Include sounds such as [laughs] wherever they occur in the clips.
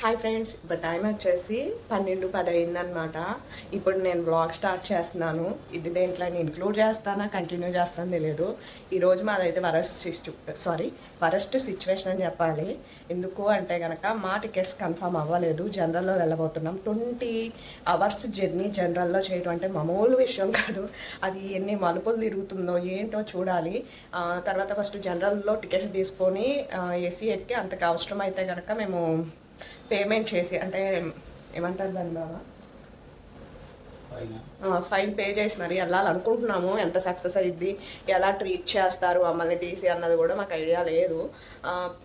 Hi friends ఇప్పుడు time వచ్చేసి పన్నెండు పది అయిందనమాట ఇప్పుడు నేను బ్లాగ్ స్టార్ట్ చేస్తున్నాను. ఇది దేంట్లో ఇంక్లూడ్ చేస్తానా కంటిన్యూ చేస్తాను తెలియదు ఈరోజు మాదైతే వరస్ట్ సిస్టు సారీ వరస్ట్ సిచ్యువేషన్ అని చెప్పాలి. ఎందుకు అంటే కనుక మా టికెట్స్ కన్ఫర్మ్ అవ్వలేదు. జనరల్లో వెళ్ళబోతున్నాం. ట్వంటీ అవర్స్ జర్నీ జనరల్లో చేయడం అంటే మామూలు విషయం కాదు. అది ఎన్ని మలుపులు తిరుగుతుందో ఏంటో చూడాలి. తర్వాత ఫస్ట్ జనరల్లో టికెట్ తీసుకొని ఏసీ ఎక్కి అంతకు అవసరం అయితే కనుక మేము పేమెంట్ చేసి అంటే ఏమంటారు దాని బాబా? ఫైన్? పే చేసి మరి వెళ్ళాలనుకుంటున్నాము. ఎంత సక్సెస్ అయ్యిద్ది? ఎలా ట్రీట్ చేస్తారు? మమ్మల్ని టీసీ అన్నది కూడా మాకు ఐడియా లేదు.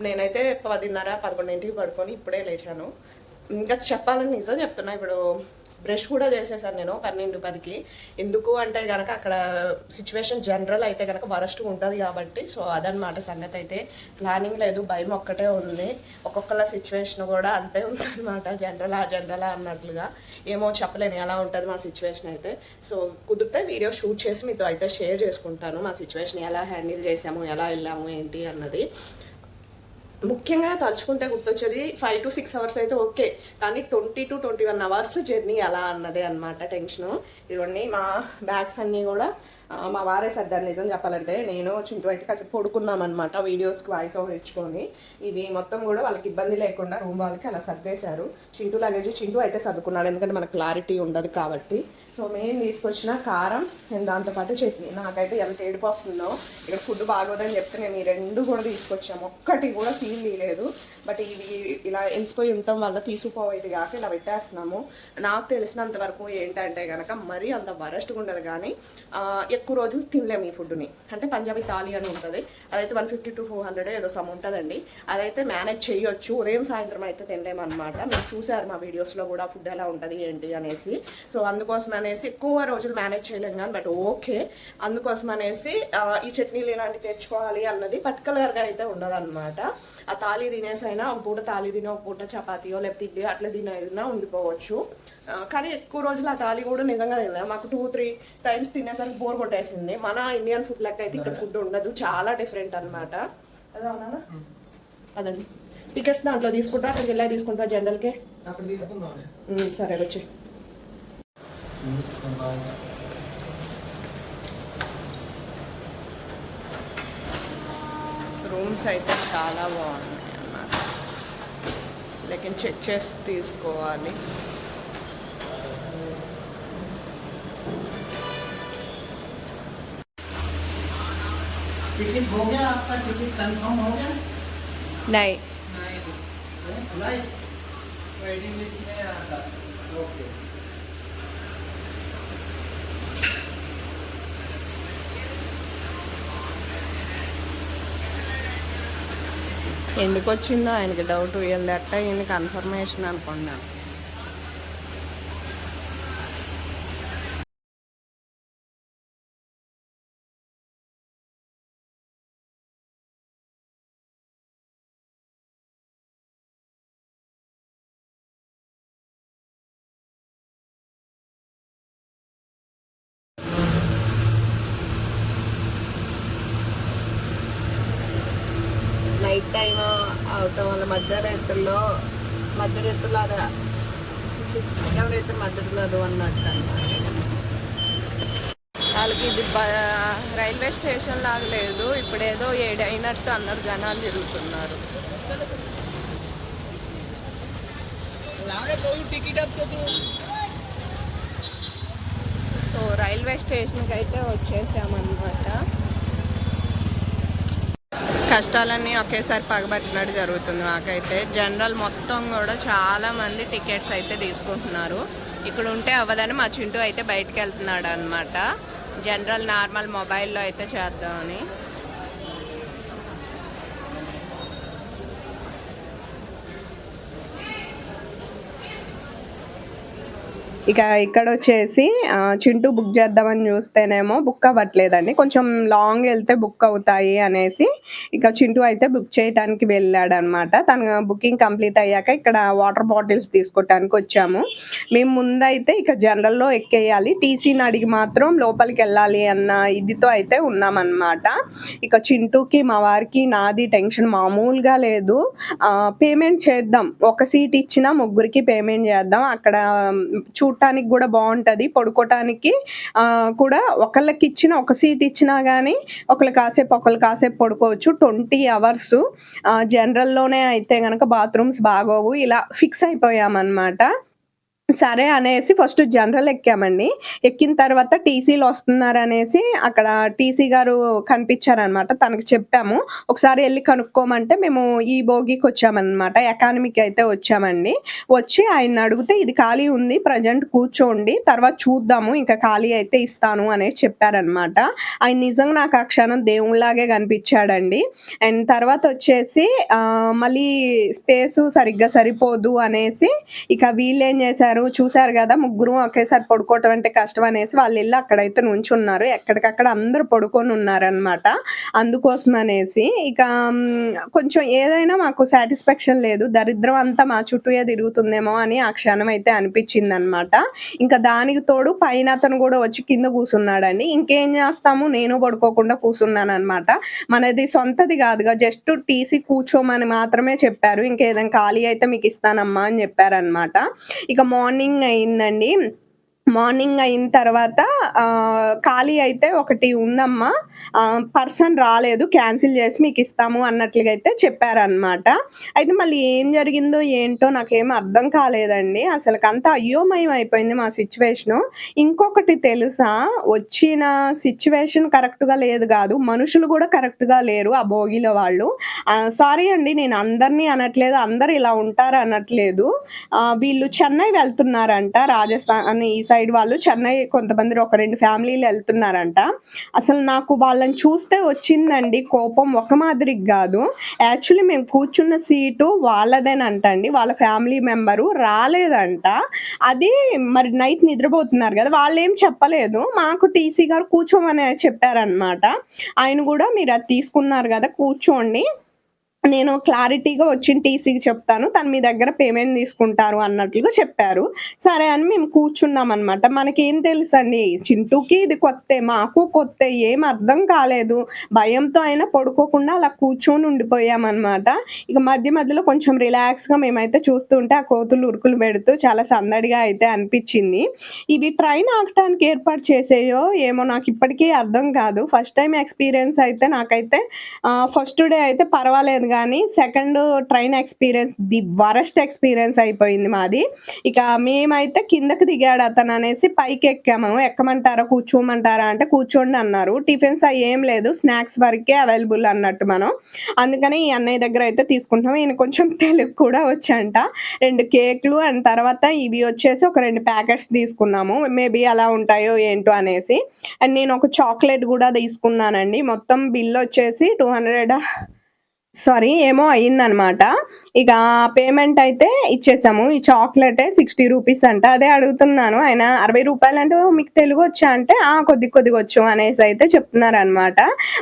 నేనైతే పదిన్నర పదకొండింటికి పడుకొని ఇప్పుడే లేచాను. ఇంకా చెప్పాలని నిజం చెప్తున్నా. ఇప్పుడు బ్రష్ కూడా చేసేసాను నేను పన్నెండు పదికి. ఎందుకు అంటే కనుక అక్కడ సిచ్యువేషన్ జనరల్ అయితే కనుక వరస్ట్ ఉంటుంది కాబట్టి సో అదనమాట సంగతి అయితే. ప్లానింగ్ లేదు భయం ఒక్కటే ఉంది. ఒక్కొక్కలా సిచ్యువేషన్ కూడా అంతే ఉందన్నమాట జనరల్ ఆ జనరల్ అన్నట్లుగా. ఏమో చెప్పలేను ఎలా ఉంటుంది మా సిచ్యువేషన్ అయితే. సో కుదిరితే వీడియో షూట్ చేసి మీతో అయితే షేర్ చేసుకుంటాను మా సిచ్యువేషన్ ఎలా హ్యాండిల్ చేసాము ఎలా వెళ్ళాము ఏంటి అన్నది. ముఖ్యంగా తలుచుకుంటే గుర్తొచ్చేది ఫైవ్ టు సిక్స్ అవర్స్ అయితే ఓకే కానీ twenty to twenty one hours journey అలా అన్నదే అనమాట టెన్షను ఇదిగోండి మా బ్యాగ్స్ అన్నీ కూడా మా వారే సర్దారు. నిజం చెప్పాలంటే నేను చింటూ అయితే కాసేపు పడుకున్నామన్నమాట వీడియోస్కి వాయిస్ ఓవర్ ఇచ్చుకొని. ఇవి మొత్తం కూడా వాళ్ళకి ఇబ్బంది లేకుండా రూమ్ వాళ్ళకి అలా సర్దేశారు. చింటూ లగేజ్ చింటూ అయితే సర్దుకున్నాడు. ఎందుకంటే మనకు క్లారిటీ ఉండదు కాబట్టి. సో మెయిన్ తీసుకొచ్చిన కారం అండ్ దాంతోపాటు చట్నీ. నాకైతే ఎంత ఏడుపు వస్తుందో. ఇక్కడ ఫుడ్ బాగోదని చెప్తే నేను ఈ రెండు కూడా తీసుకొచ్చాము ఒక్కటి కూడా సీల్ తీయలేదు. బట్ ఇది ఇలా వెలిసిపోయి ఉండటం వల్ల తీసుకుపోవేది కాక ఇలా పెట్టేస్తున్నాము. నాకు తెలిసినంత వరకు ఏంటంటే కనుక మరీ అంత వరస్ట్గా ఉండదు కానీ ఎక్కువ రోజులు తినలేము ఈ ఫుడ్ని అంటే పంజాబీ థాలీ అని ఉంటుంది. అదైతే one fifty to four hundred ఏదో సమ్ ఉంటుందండి. అదైతే మేనేజ్ చేయొచ్చు. ఉదయం సాయంత్రం అయితే తినలేము అనమాట మీరు చూసారు మా వీడియోస్లో కూడా ఫుడ్ ఎలా ఉంటుంది ఏంటి అనేసి. సో అందుకోసం అనేసి ఎక్కువ రోజులు మేనేజ్ చేయలేము కానీ బట్ ఓకే అందుకోసం అనేసి ఈ చట్నీలు ఇలాంటివి తెచ్చుకోవాలి అన్నది పర్టికులర్గా అయితే ఉండదు ఆ తాళి తినేసైనా ఒక పూట తాళి తిని ఒక పూట చపాతీయో లేకపోతే ఇడ్లీ అట్లా తినైనా ఉండిపోవచ్చు. కానీ ఎక్కువ రోజులు ఆ తాళి కూడా నిజంగా తినలేదు మాకు టూ త్రీ టైమ్స్ తినేసరికి బోర్ కొట్టేసింది. మన ఇండియన్ ఫుడ్ లెక్క అయితే ఇక్కడ ఫుడ్ ఉండదు. చాలా డిఫరెంట్ అనమాట అదే అవునా అదండి టికెట్స్ దాంట్లో తీసుకుంటా అక్కడికి వెళ్ళా తీసుకుంటా జనరల్కే అక్కడ తీసుకుందాం ఉమ్, సరే వచ్చి. రూమ్స్ అయితే చాలా బాగున్నాయి అన్నమాట లేకిన్ చెక్ చేసి తీసుకోవాలి टिकट हो गया आपका टिकट कंफर्म हो गया నై लाइट वेटिंग लिस्ट में आता ओके ఎందుకు వచ్చిందో ఆయనకి డౌట్ వీళ్ళదట్ట ఈయన కన్ఫర్మేషన్ అనుకున్నా టైం అవటం వల్ల మధ్యరాత్రిలో మధ్యరాత్రిలో అది ఎవరైతే మధ్యలో అన్నట్టు అన్నమాట వాళ్ళకి ఇది రైల్వే స్టేషన్ లాగా లేదు. ఇప్పుడేదో ఏడైనట్టు అందరు జనాలు తిరుగుతున్నారు. సో రైల్వే స్టేషన్కి అయితే వచ్చేసామన్నమాట. కష్టాలన్నీ ఒకేసారి పగబట్టినట్టు జరుగుతుంది నాకైతే జనరల్ మొత్తం కూడా చాలా మంది టికెట్స్ అయితే తీసుకుంటున్నారు. ఇక్కడ ఉంటే అవ్వదని మా చింటూ అయితే బయటకు వెళ్తున్నాడు అనమాట జనరల్ నార్మల్ మొబైల్లో అయితే చేద్దామని. ఇక ఇక్కడ వచ్చేసి చింటూ బుక్ చేద్దామని చూస్తేనేమో బుక్ అవ్వట్లేదండి. కొంచెం లాంగ్ వెళ్తే బుక్ అవుతాయి అనేసి ఇక చింటూ అయితే బుక్ చేయడానికి వెళ్ళాడు అనమాట తన బుకింగ్ కంప్లీట్ అయ్యాక ఇక్కడ వాటర్ బాటిల్స్ తీసుకోవటానికి వచ్చాము. మేము ముందైతే ఇక జనరల్లో ఎక్కేయాలి. టీసీని అడిగి మాత్రం లోపలికి వెళ్ళాలి అన్న ఇదితో అయితే ఉన్నామన్నమాట. ఇక చింటూకి మా వారికి నాది టెన్షన్ మామూలుగా లేదు. పేమెంట్ చేద్దాం. ఒక సీట్ ఇచ్చినా ముగ్గురికి పేమెంట్ చేద్దాం. అక్కడ చూ చూడటానికి కూడా బాగుంటుంది. పడుకోవటానికి కూడా ఒకళ్ళకి ఇచ్చిన ఒక సీట్ ఇచ్చినా కానీ ఒకళ్ళు కాసేపు ఒకళ్ళు కాసేపు పడుకోవచ్చు. ట్వంటీ అవర్స్ జనరల్లోనే అయితే కనుక బాత్రూమ్స్ బాగోవు. ఇలా ఫిక్స్ అయిపోయామన్నమాట. సరే అనేసి ఫస్ట్ జనరల్ ఎక్కామండి. ఎక్కిన తర్వాత టీసీలు వస్తున్నారు అనేసి అక్కడ టీసీ గారు కనిపించారనమాట. తనకు చెప్పాము. ఒకసారి వెళ్ళి కనుక్కోమంటే మేము ఈ భోగికి వచ్చామన్నమాట. ఎకానమీకి అయితే వచ్చామండి. వచ్చి ఆయన అడిగితే ఇది ఖాళీ ఉంది ప్రజెంట్ కూర్చోండి తర్వాత చూద్దాము ఇంకా ఖాళీ అయితే ఇస్తాను అనేసి చెప్పారనమాట ఆయన నిజంగా నాకు ఆ క్షణం దేవుళ్ళలాగే కనిపించాడండి. అండ్ తర్వాత వచ్చేసి మళ్ళీ స్పేస్ సరిగ్గా సరిపోదు అనేసి ఇక వీళ్ళు ఏం చేశారు? చూశారు కదా ముగ్గురు ఒకేసారి పడుకోవటం అంటే కష్టం అనేసి వాళ్ళు వెళ్ళి అక్కడైతే నుంచున్నారు. ఎక్కడికక్కడ అందరూ పడుకొని ఉన్నారనమాట అందుకోసం అనేసి ఇక కొంచెం ఏదైనా మాకు సాటిస్ఫాక్షన్ లేదు. దరిద్రం అంతా మా చుట్టూ తిరుగుతుందేమో అని ఆ క్షణం అయితే అనిపించింది అనమాట ఇంకా దానికి తోడు పైన అతను కూడా వచ్చి కింద కూర్చున్నాడండి ఇంకేం చేస్తాము? నేను పడుకోకుండా కూర్చున్నాను అనమాట మనది సొంతది కాదుగా జస్ట్ టీసీ కూర్చోమని మాత్రమే చెప్పారు. ఇంకేదైనా ఖాళీ అయితే మీకు ఇస్తానమ్మా అని చెప్పారనమాట ఇక మార్నింగ్ అయిందండి. మార్నింగ్ అయిన తర్వాత ఖాళీ అయితే ఒకటి ఉందమ్మా. పర్సన్ రాలేదు క్యాన్సిల్ చేసి మీకు ఇస్తాము అన్నట్లుగా అయితే చెప్పారనమాట అయితే మళ్ళీ ఏం జరిగిందో ఏంటో నాకేం అర్థం కాలేదండి. అసలు అంత అయోమయం అయిపోయింది మా సిచ్యువేషను. ఇంకొకటి తెలుసా వచ్చిన సిచ్యువేషన్ కరెక్ట్గా లేదు కాదు మనుషులు కూడా కరెక్ట్గా లేరు ఆ భోగిలో వాళ్ళు. సారీ అండి నేను అందరినీ అనట్లేదు అందరు ఇలా ఉంటారు అనట్లేదు. వీళ్ళు చెన్నై వెళ్తున్నారంట రాజస్థాన్ అని ఈ సైడ్ వాళ్ళు చెన్నై కొంతమంది ఒక రెండు ఫ్యామిలీలు వెళ్తున్నారంట. అసలు నాకు వాళ్ళని చూస్తే వచ్చిందండి కోపం ఒక మాదిరికి కాదు. యాక్చువల్లీ మేము కూర్చున్న సీటు వాళ్ళదేనంట అండి వాళ్ళ ఫ్యామిలీ మెంబరు రాలేదంట. అది మరి నైట్ నిద్రపోతున్నారు కదా వాళ్ళు ఏం చెప్పలేదు. మాకు టీసీ గారు కూర్చోమని చెప్పారనమాట ఆయన కూడా మీరు అది తీసుకున్నారు కదా కూర్చోండి. నేను క్లారిటీగా వచ్చిన టీసీకి చెప్తాను. తను మీ దగ్గర పేమెంట్ తీసుకుంటారు అన్నట్లుగా చెప్పారు. సరే అని మేము కూర్చున్నాం అనమాట మనకేం తెలుసు అండి చింటూకి ఇది కొత్త మాకు కొత్త ఏం అర్థం కాలేదు. భయంతో అయినా పడుకోకుండా అలా కూర్చొని ఉండిపోయామన్నమాట ఇక మధ్య మధ్యలో కొంచెం రిలాక్స్గా మేమైతే చూస్తుంటే ఆ కోతులు ఉరుకులు పెడుతూ చాలా సందడిగా అయితే అనిపించింది. ఇవి ట్రైన్ ఆగటానికి ఏర్పాటు చేసేయో ఏమో నాకు ఇప్పటికీ అర్థం కాదు. ఫస్ట్ టైం ఎక్స్పీరియన్స్ అయితే నాకైతే ఫస్ట్ డే అయితే పర్వాలేదు కానీ second train experience the worst experience అయిపోయింది మాది. ఇక మేమైతే కిందకి దిగాడు అతను అనేసి పైకి ఎక్కాము. ఎక్కమంటారా కూర్చోమంటారా అంటే కూర్చోండి అన్నారు. టిఫిన్స్ అవి ఏం లేదు స్నాక్స్ వరకే అవైలబుల్ అన్నట్టు మనం. అందుకని ఈ అన్నయ్య దగ్గర అయితే తీసుకుంటాం ఈయన కొంచెం [laughs] తెలుగు కూడా వచ్చంట. రెండు కేక్లు అండ్ తర్వాత ఇవి వచ్చేసి ఒక రెండు ప్యాకెట్స్ తీసుకున్నాము. మేబీ అలా ఉంటాయో ఏంటో అనేసి. అండ్ నేను ఒక చాక్లెట్ కూడా తీసుకున్నానండి. మొత్తం బిల్ వచ్చేసి టూ హండ్రెడ్ సారీ ఏమో అయ్యిందనమాట. ఇక పేమెంట్ అయితే ఇచ్చేసాము. ఈ చాక్లెట్ సిక్స్టీ రూపీస్ అంట. అదే అడుగుతున్నాను. ఆయన అరవై రూపాయలు అంటే మీకు తెలుగు వచ్చా అంటే ఆ కొద్ది కొద్దిగా వచ్చు అనేసి అయితే చెప్తున్నారు అనమాట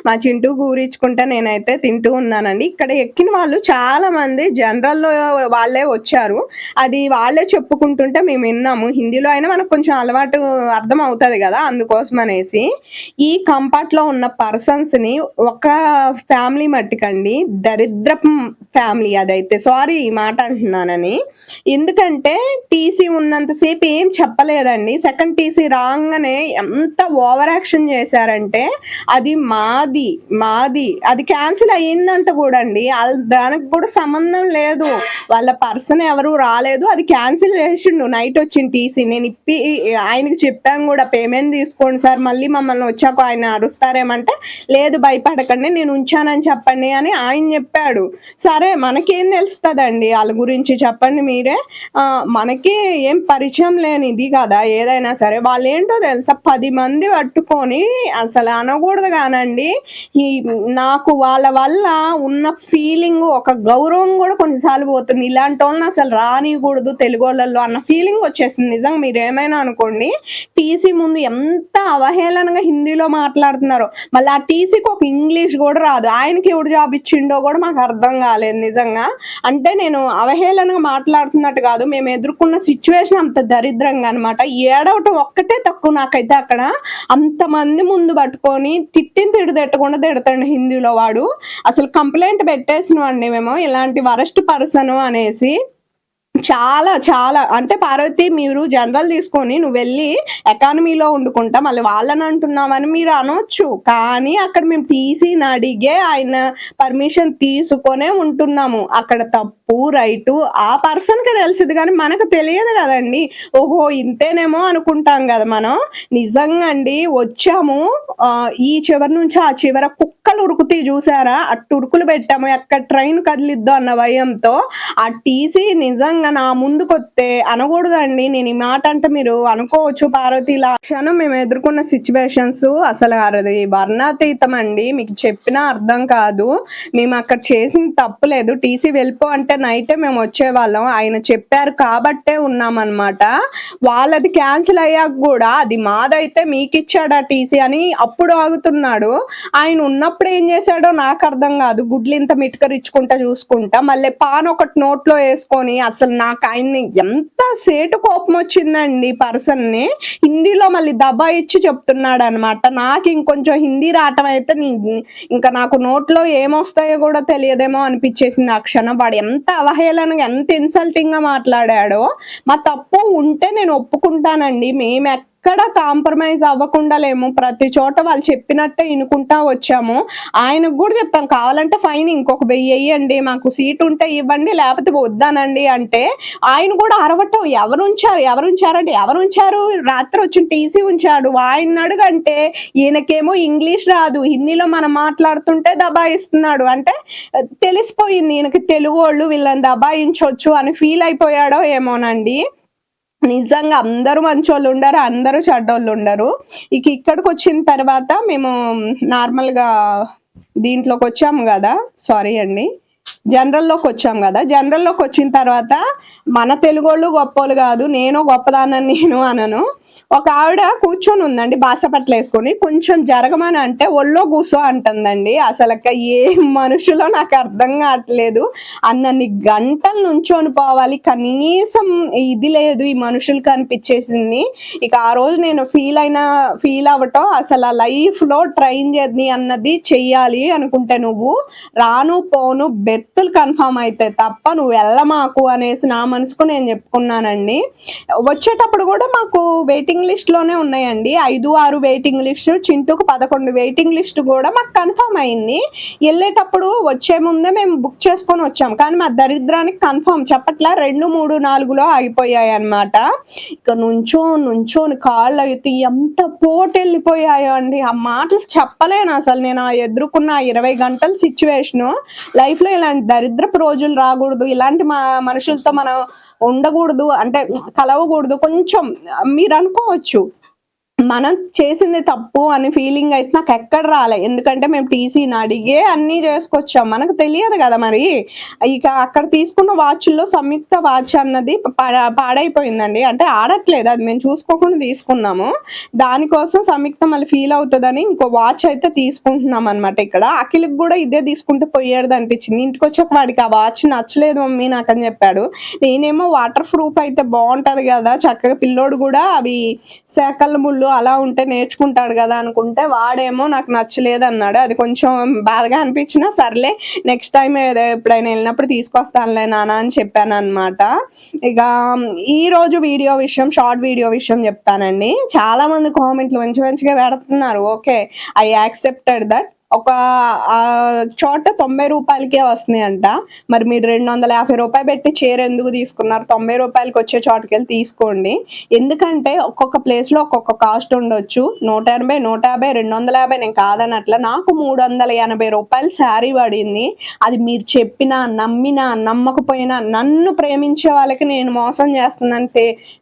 మా చింటూ కూరించుకుంటే నేనైతే తింటూ ఉన్నానండి. ఇక్కడ ఎక్కిన వాళ్ళు చాలా మంది జనరల్లో వాళ్ళే వచ్చారు. అది వాళ్ళే చెప్పుకుంటుంటే మేము విన్నాము. హిందీలో అయినా మనకు కొంచెం అలవాటు అర్థం అవుతుంది కదా అందుకోసం అనేసి. ఈ కంపార్ట్లో ఉన్న పర్సన్స్ని ఒక ఫ్యామిలీ మట్టికండి దరిద్ర ఫ్యామిలీ అదైతే. సారీ ఈ మాట అంటున్నానని. ఎందుకంటే టీసీ ఉన్నంతసేపు ఏం చెప్పలేదండి. సెకండ్ టీసీ రాగానే ఎంత ఓవర్ యాక్షన్ చేశారంటే అది మాది మాది అది క్యాన్సిల్ అయ్యిందంట కూడా అండి దానికి కూడా సంబంధం లేదు. వాళ్ళ పర్సన్ ఎవరు రాలేదు. అది క్యాన్సిల్ చేసిండు. నైట్ వచ్చిన టీసీ. నేను ఇప్పి ఆయనకి చెప్పాను కూడా పేమెంట్ తీసుకోండి సార్. మళ్ళీ మమ్మల్ని వచ్చాక ఆయన అరుస్తారేమంటే లేదు భయపడకండి. నేను ఉంచానని చెప్పండి అని ఆయన చెప్పాడు. సరే మనకేం తెలుస్తుందండి? వాళ్ళ గురించి చెప్పండి మీరే. మనకి ఏం పరిచయం లేని ఇది కదా ఏదైనా సరే. వాళ్ళు ఏంటో తెలుసా? పది మంది పట్టుకొని అసలు అనకూడదు కానండి. ఈ నాకు వాళ్ళ వల్ల ఉన్న ఫీలింగ్ ఒక గౌరవం కూడా కొన్నిసార్లు పోతుంది. ఇలాంటి వాళ్ళని అసలు రానికూడదు తెలుగు వాళ్ళల్లో అన్న ఫీలింగ్ వచ్చేసింది. నిజంగా మీరు ఏమైనా అనుకోండి టీసీ ముందు ఎంత అవహేళనగా హిందీలో మాట్లాడుతున్నారు. మళ్ళీ ఆ టీసీకి ఒక ఇంగ్లీష్ కూడా రాదు. ఆయనకి ఎవడు జాబ్ ఇచ్చిండో కూడా మాకు అర్థం కాలేదు నిజంగా. అంటే నేను అవహేళనగా మాట్లాడుతున్నట్టు కాదు మేము ఎదుర్కొన్న సిచ్యువేషన్ అంత దరిద్రంగా అనమాట ఏడవటం ఒక్కటే తక్కువ నాకైతే అక్కడ. అంతమంది ముందు పట్టుకొని తిట్టిన తిడు తిట్టకుండా తిడతాడు హిందీలో వాడు. అసలు కంప్లైంట్ పెట్టేసిన అండి మేము. ఇలాంటి వరస్ట్ పర్సన్ అనేసి చాలా చాలా. అంటే పార్వతి మీరు జనరల్ తీసుకొని నువ్వు వెళ్ళి ఎకానమీలో వండుకుంటా మళ్ళీ వాళ్ళని అంటున్నామని మీరు అనొచ్చు. కానీ అక్కడ మేము టీసీని అడిగే ఆయన పర్మిషన్ తీసుకొనే ఉంటున్నాము. అక్కడ తప్పు రైటు ఆ పర్సన్కి తెలిసింది కానీ మనకు తెలియదు కదండి. ఓహో ఇంతేనేమో అనుకుంటాం కదా మనం. నిజంగా అండి వచ్చాము. ఈ చివరి నుంచి ఆ చివర కుక్కలు ఉరుకుతీ చూసారా? అట్టు ఉరుకులు పెట్టాము. ఎక్కడ ట్రైన్ కదిలిద్దో అన్న భయంతో. ఆ టీసీ నిజంగా నా ముందుకొస్తే అనకూడదండి. నేను ఈ మాట అంటే మీరు అనుకోవచ్చు పార్వతి. ఇలా క్షణం మేము ఎదుర్కొన్న సిచ్యువేషన్స్ అసలు అది వర్ణాతీతం అండి. మీకు చెప్పినా అర్థం కాదు. మేము అక్కడ చేసిన తప్పు లేదు. టీసీ వెళ్ళిపో అంటే నైటే మేము వచ్చేవాళ్ళం. ఆయన చెప్పారు కాబట్టే ఉన్నామన్నమాట. వాళ్ళది క్యాన్సిల్ అయ్యాక కూడా అది మాదైతే మీకు ఇచ్చాడా టీసీ అని అప్పుడు ఆగుతున్నాడు. ఆయన ఉన్నప్పుడు ఏం చేశాడో నాకు అర్థం కాదు. గుడ్లు ఇంత మిటకరించుకుంటా చూసుకుంటా మళ్ళీ పాన్ ఒకటి నోట్లో వేసుకొని అసలు నాకు ఆయన్ని ఎంత సేటు కోపం వచ్చిందండి పర్సన్ని హిందీలో మళ్ళీ దబా ఇచ్చి చెప్తున్నాడు అనమాట నాకు ఇంకొంచెం హిందీ రావటం అయితే నీ- ఇంకా నాకు నోట్లో ఏమొస్తాయో కూడా తెలియదేమో అనిపించేసింది ఆ క్షణం. వాడు ఎంత అవహేళనగా ఎంత ఇన్సల్టింగ్గా మాట్లాడాడో. మా తప్పు ఉంటే నేను ఒప్పుకుంటానండి. మేము ఎక్కడ కాంప్రమైజ్ అవ్వకుండా లేము ప్రతి చోట వాళ్ళు చెప్పినట్టే వినుకుంటా వచ్చాము. ఆయనకు కూడా చెప్పాం కావాలంటే ఫైన్ ఇంకొక వెయ్యి వేయండి మాకు సీట్ ఉంటే ఇవ్వండి లేకపోతే వద్దానండి. అంటే ఆయన కూడా అరవటం ఎవరు ఉంచారు ఎవరు ఉంచారంటే ఎవరు ఉంచారు రాత్రి వచ్చి టీసీ ఉంచాడు. ఆయన అడుగంటే ఈయనకేమో ఇంగ్లీష్ రాదు హిందీలో మనం మాట్లాడుతుంటే దబాయిస్తున్నాడు. అంటే తెలిసిపోయింది ఈయనకి తెలుగు వాళ్ళు వీళ్ళని దబాయించవచ్చు అని ఫీల్ అయిపోయాడో ఏమోనండి. నిజంగా అందరూ మంచోళ్ళు ఉండరు అందరూ చెడ్డోళ్ళు ఉండరు. ఇక ఇక్కడికి వచ్చిన తర్వాత మేము నార్మల్గా దీంట్లోకి వచ్చాము కదా సారీ అండి. జనరల్లోకి వచ్చాం కదా జనరల్లోకి వచ్చిన తర్వాత మన తెలుగోళ్ళు గొప్పోళ్ళు కాదు నేను గొప్పదానని నేను అనను. ఒక ఆవిడ కూర్చొని ఉందండి బాసపట్లు వేసుకొని. కొంచెం జరగమని అంటే ఒళ్ళో కూసో అంటుందండి. అసలు ఏ మనుషులో నాకు అర్థం కావట్లేదు. అన్నన్ని గంటలు నుంచొని పోవాలి. కనీసం ఇది లేదు ఈ మనుషులకు అనిపించేసింది. ఇక ఆ రోజు నేను ఫీల్ అయిన ఫీల్ అవ్వటం అసలు ఆ లైఫ్లో ట్రైన్ చేద్ది అన్నది చెయ్యాలి అనుకుంటే నువ్వు రాను పోను బెర్తులు కన్ఫామ్ అయితే తప్ప నువ్వు వెళ్ళమాకు అనేసి నా మనసుకు నేను చెప్పుకున్నానండి. వచ్చేటప్పుడు కూడా మాకు వెయిటింగ్ లిస్ట్లోనే ఉన్నాయండి. ఐదు ఆరు వెయిటింగ్ లిస్ట్ చింటూకు పదకొండు వెయిటింగ్ లిస్ట్ కూడా మాకు కన్ఫర్మ్ అయింది. వెళ్ళేటప్పుడు వచ్చే ముందే మేము బుక్ చేసుకొని వచ్చాం కానీ మా దరిద్రానికి కన్ఫర్మ్ చెప్పట్లా రెండు మూడు నాలుగులో ఆగిపోయాయి అన్నమాట. ఇక నుంచో నుంచోని కాళ్ళు అయితే ఎంత పోటు వెళ్ళిపోయాయో అండి. ఆ మాటలు చెప్పలేను అసలు. నేను ఆ ఎదుర్కొన్న ఇరవై గంటల సిచ్యువేషను లైఫ్లో ఇలాంటి దరిద్రపు రోజులు రాకూడదు. ఇలాంటి మా మనుషులతో మనం ఉండకూడదు అంటే కలవకూడదు. కొంచెం మీరు అనుకోవచ్చు. మనం చేసింది తప్పు అని ఫీలింగ్ అయితే నాకు ఎక్కడ రాలే. ఎందుకంటే మేము టీసీని అడిగే అన్ని చేసుకొచ్చాం. మనకు తెలియదు కదా మరి. ఇక అక్కడ తీసుకున్న వాచ్ల్లో సంయుక్త వాచ్ అన్నది పాడైపోయిందండి. అంటే ఆడట్లేదు. అది మేము చూసుకోకుండా తీసుకున్నాము. దానికోసం సంయుక్త మళ్ళీ ఫీల్ అవుతుందని ఇంకో వాచ్ అయితే తీసుకుంటున్నాం అనమాట ఇక్కడ. అఖిల్కి కూడా ఇదే తీసుకుంటే పోయేది అనిపించింది. ఇంటికి వచ్చాక వాడికి ఆ వాచ్ నచ్చలేదు మమ్మీ నాకు అని చెప్పాడు. నేనేమో వాటర్ ప్రూఫ్ అయితే బాగుంటది కదా. చక్కగా పిల్లోడు కూడా అవి శాఖల ముళ్ళు అలా ఉంటే నేర్చుకుంటాడు కదా అనుకుంటే వాడేమో నాకు నచ్చలేదు అన్నాడు. అది కొంచెం బాధగా అనిపించినా సర్లే నెక్స్ట్ టైం ఏదో ఎప్పుడైనా వెళ్ళినప్పుడు తీసుకొస్తానులే నాన్న అని చెప్పాను అనమాట ఇక ఈ రోజు వీడియో విషయం షార్ట్ వీడియో విషయం చెప్తానండి. చాలా మంది కామెంట్లు మంచి మంచిగా పెడుతున్నారు. ఓకే ఐ యాక్సెప్టెడ్ దట్ ఒక ఆ, చోట తొంభై రూపాయలకే వస్తున్నాయంట. మరి మీరు రెండు వందల యాభై రూపాయలు పెట్టి చీర ఎందుకు తీసుకున్నారు? తొంభై రూపాయలకి వచ్చే చోటుకి వెళ్ళి తీసుకోండి. ఎందుకంటే ఒక్కొక్క ప్లేస్లో ఒక్కొక్క కాస్ట్ ఉండొచ్చు. నూట ఎనభై నూట యాభై రెండు వందల యాభై నేను కాదనట్ల. నాకు మూడు వందల ఎనభై రూపాయలు శారీ పడింది. అది మీరు చెప్పినా నమ్మినా నమ్మకపోయినా నన్ను ప్రేమించే వాళ్ళకి నేను మోసం చేస్తున్నాను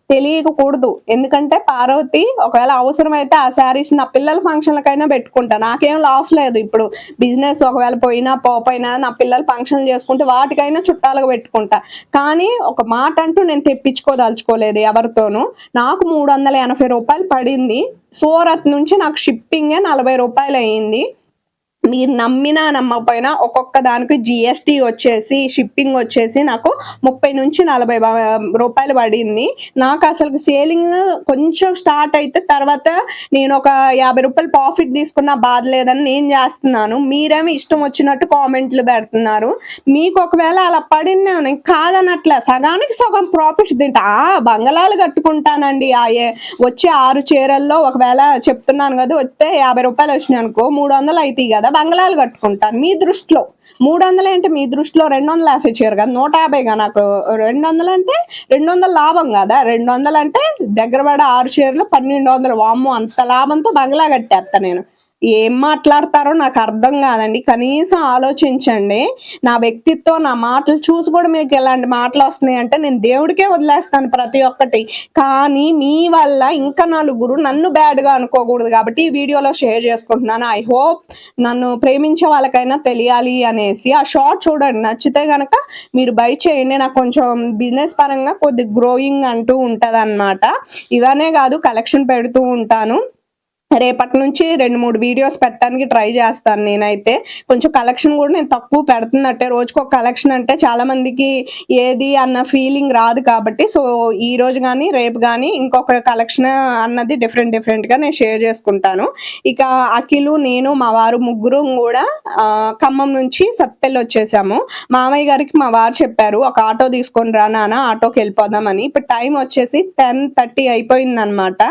తెలియకూడదు. ఎందుకంటే పార్వతి ఒకవేళ అవసరమైతే ఆ శారీస్ నా పిల్లల ఫంక్షన్లకైనా పెట్టుకుంటా. నాకేం లాస్ లేదు. ఇప్పుడు బిజినెస్ ఒకవేళ పోయినా పోపోయినా నా పిల్లలు ఫంక్షన్లు చేసుకుంటే వాటికైనా చుట్టాలుగా పెట్టుకుంటా. కానీ ఒక మాట అంటూ నేను తెప్పించుకోదలుచుకోలేదు ఎవరితోనూ. నాకు మూడు వందల ఎనభై రూపాయలు పడింది. సూరత్ నుంచి నాకు షిప్పింగే నలభై రూపాయలు అయ్యింది మీరు నమ్మినా నమ్మకపోయినా ఒక్కొక్క దానికి జిఎస్టీ వచ్చేసి షిప్పింగ్ వచ్చేసి నాకు ముప్పై నుంచి నలభై రూపాయలు పడింది. నాకు అసలు సేలింగ్ కొంచెం స్టార్ట్ అయితే తర్వాత నేను ఒక యాభై రూపాయలు ప్రాఫిట్ తీసుకున్న బాధ లేదని నేను చేస్తున్నాను. మీరేమి ఇష్టం వచ్చినట్టు కామెంట్లు పెడుతున్నారు. మీకు ఒకవేళ అలా పడింది నేను కాదనట్లే సగానికి సగం ప్రాఫిట్ తింటా. ఆ బంగళాలు కట్టుకుంటానండి. ఆ ఏ- వచ్చే ఆరు చీరల్లో ఒకవేళ చెప్తున్నాను కదా వస్తే యాభై రూపాయలు వచ్చినాయి అనుకో మూడు వందలు అవుతాయి కదా. బంగ్లాలు కట్టుకుంటాను మీ దృష్టిలో మూడు వందలు అంటే మీ దృష్టిలో రెండు వందల యాభై చీర కదా నూట యాభైగా నాకు రెండు వందలు అంటే రెండు వందల లాభం కదా? రెండు వందలు అంటే దగ్గర పడ ఆరు చీరలు పన్నెండు వందలు వామ్మో అంత లాభంతో బంగ్లా కట్టేస్తా నేను. ఏం మాట్లాడతారో నాకు అర్థం కాదండి. కనీసం ఆలోచించండి. నా వ్యక్తిత్వం నా మాటలు చూసి కూడా మీకు ఎలాంటి మాటలు వస్తున్నాయి అంటే నేను దేవుడికే వదిలేస్తాను ప్రతి ఒక్కటి. కానీ మీ వల్ల ఇంకా నలుగురు నన్ను బ్యాడ్గా అనుకోకూడదు కాబట్టి ఈ వీడియోలో షేర్ చేసుకుంటున్నాను. ఐ హోప్ నన్ను ప్రేమించే వాళ్ళకైనా తెలియాలి అనేసి. ఆ షార్ట్ చూడండి. నచ్చితే కనుక మీరు బై చేయండి. నాకు కొంచెం బిజినెస్ పరంగా కొద్ది గ్రోయింగ్ అంటూ ఉంటుంది ఇవనే కాదు కలెక్షన్ పెడుతూ ఉంటాను. రేపటి నుంచి రెండు మూడు వీడియోస్ పెట్టడానికి ట్రై చేస్తాను నేనైతే. కొంచెం కలెక్షన్ కూడా నేను తక్కువ పెడుతున్నట్టే రోజుకు ఒక కలెక్షన్ అంటే చాలా మందికి ఏది అన్న ఫీలింగ్ రాదు కాబట్టి సో ఈ రోజు కానీ రేపు కానీ ఇంకొక కలెక్షన్ అన్నది డిఫరెంట్ డిఫరెంట్గా నేను షేర్ చేసుకుంటాను. ఇక అఖిలు నేను మా వారు ముగ్గురు కూడా ఖమ్మం నుంచి సత్పెల్లి వచ్చేసాము. మామయ్య గారికి మా వారు చెప్పారు ఒక ఆటో తీసుకొని రా నాన్న ఆటోకి వెళ్ళిపోదామని. ఇప్పుడు టైం వచ్చేసి టెన్ థర్టీ అయిపోయింది అనమాట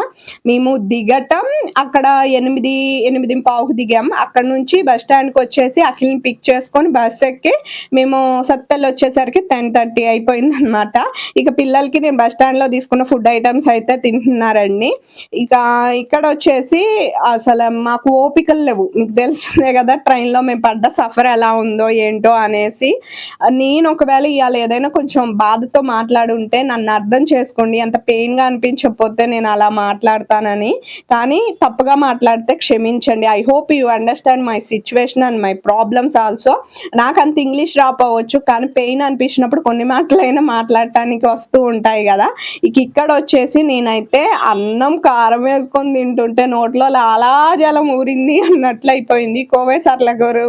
మేము దిగటం అక్కడ ఎనిమిది ఎనిమిది పావుకు దిగాం. అక్కడ నుంచి బస్ స్టాండ్కి వచ్చేసి అఖిల్ని పిక్ చేసుకొని బస్ ఎక్కి మేము సత్పల్లి వచ్చేసరికి టెన్ థర్టీ అయిపోయింది అనమాట ఇక పిల్లలకి నేను బస్ స్టాండ్లో తీసుకున్న ఫుడ్ ఐటమ్స్ అయితే తింటున్నారండి. ఇక ఇక్కడ వచ్చేసి అసలు మాకు ఓపికలు లేవు. మీకు తెలిసిందే కదా ట్రైన్లో మేము పడ్డ సఫర్ ఎలా ఉందో ఏంటో అనేసి. నేను ఒకవేళ ఇవాళ ఏదైనా కొంచెం బాధతో మాట్లాడుంటే నన్ను అర్థం చేసుకోండి. అంత పెయిన్గా అనిపించకపోతే నేను అలా మాట్లాడతానని. కానీ తప్పుగా మాట్లాడితే క్షమించండి. I hope you understand my situation and my problems also నాకు అంత ఇంగ్లీష్ రాపోవచ్చు కానీ పెయిన్ అనిపించినప్పుడు కొన్ని మాటలైనా మాట్లాడటానికి వస్తూ ఉంటాయి కదా. ఇక ఇక్కడ వచ్చేసి నేనైతే అన్నం కారం వేసుకొని తింటుంటే నోట్లో అలా జలం ఊరింది అన్నట్లు అయిపోయింది కోవేసర్ల గారు.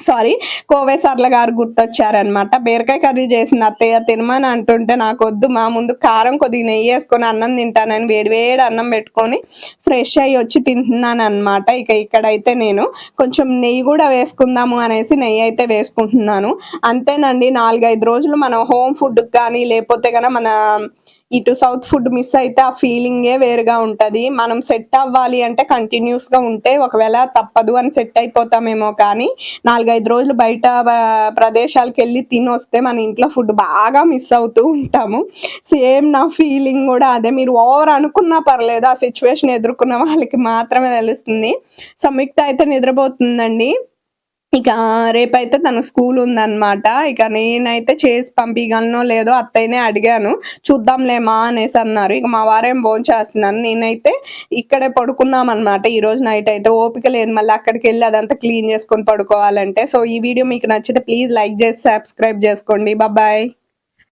సారీ కోవేసర్ల గారు గుర్తొచ్చారనమాట బీరకాయ కర్రీ చేసింది అత్తయ్య తినమని అంటుంటే నాకు వద్దు మా ముందు కారం కొద్దిగా నెయ్యి వేసుకొని అన్నం తింటానని వేడి వేడి అన్నం పెట్టుకొని ఫ్రెష్ అయ్యి వచ్చి తింటున్నాను అనమాట ఇక ఇక్కడైతే నేను కొంచెం నెయ్యి కూడా వేసుకుందాము అనేసి నెయ్యి అయితే వేసుకుంటున్నాను. అంతేనండి నాలుగైదు రోజులు మనం హోమ్ ఫుడ్ కానీ లేకపోతే కనుక మన ఇటు సౌత్ ఫుడ్ మిస్ అయితే ఆ ఫీలింగే వేరుగా ఉంటుంది. మనం సెట్ అవ్వాలి అంటే కంటిన్యూస్గా ఉంటే ఒకవేళ తప్పదు అని సెట్ అయిపోతామేమో కానీ నాలుగైదు రోజులు బయట ప్రదేశాలకు వెళ్ళి తిని వస్తే మన ఇంట్లో ఫుడ్ బాగా మిస్ అవుతూ ఉంటాము. సేమ్ నా ఫీలింగ్ కూడా అదే. మీరు ఓవర్ అనుకున్నా పర్లేదు ఆ సిచ్యువేషన్ ఎదుర్కొన్న వాళ్ళకి మాత్రమే తెలుస్తుంది. సంయుక్త అయితే నిద్రపోతుందండి. ఇక రేపైతే తన స్కూల్ ఉందన్నమాట. ఇక నేనైతే చేసి పంపించగలనో లేదో అత్తయ్యనే అడిగాను. చూద్దాంలేమా అనేసి అన్నారు. ఇక మా వారేం భోజనం చేస్తున్నాను నేనైతే ఇక్కడే పడుకుందాం అనమాట ఈ రోజు నైట్ అయితే ఓపిక లేదు. మళ్ళీ అక్కడికి వెళ్ళి అదంతా క్లీన్ చేసుకొని పడుకోవాలంటే. సో ఈ వీడియో మీకు నచ్చితే ప్లీజ్ లైక్ చేసి సబ్స్క్రైబ్ చేసుకోండి. బాయ్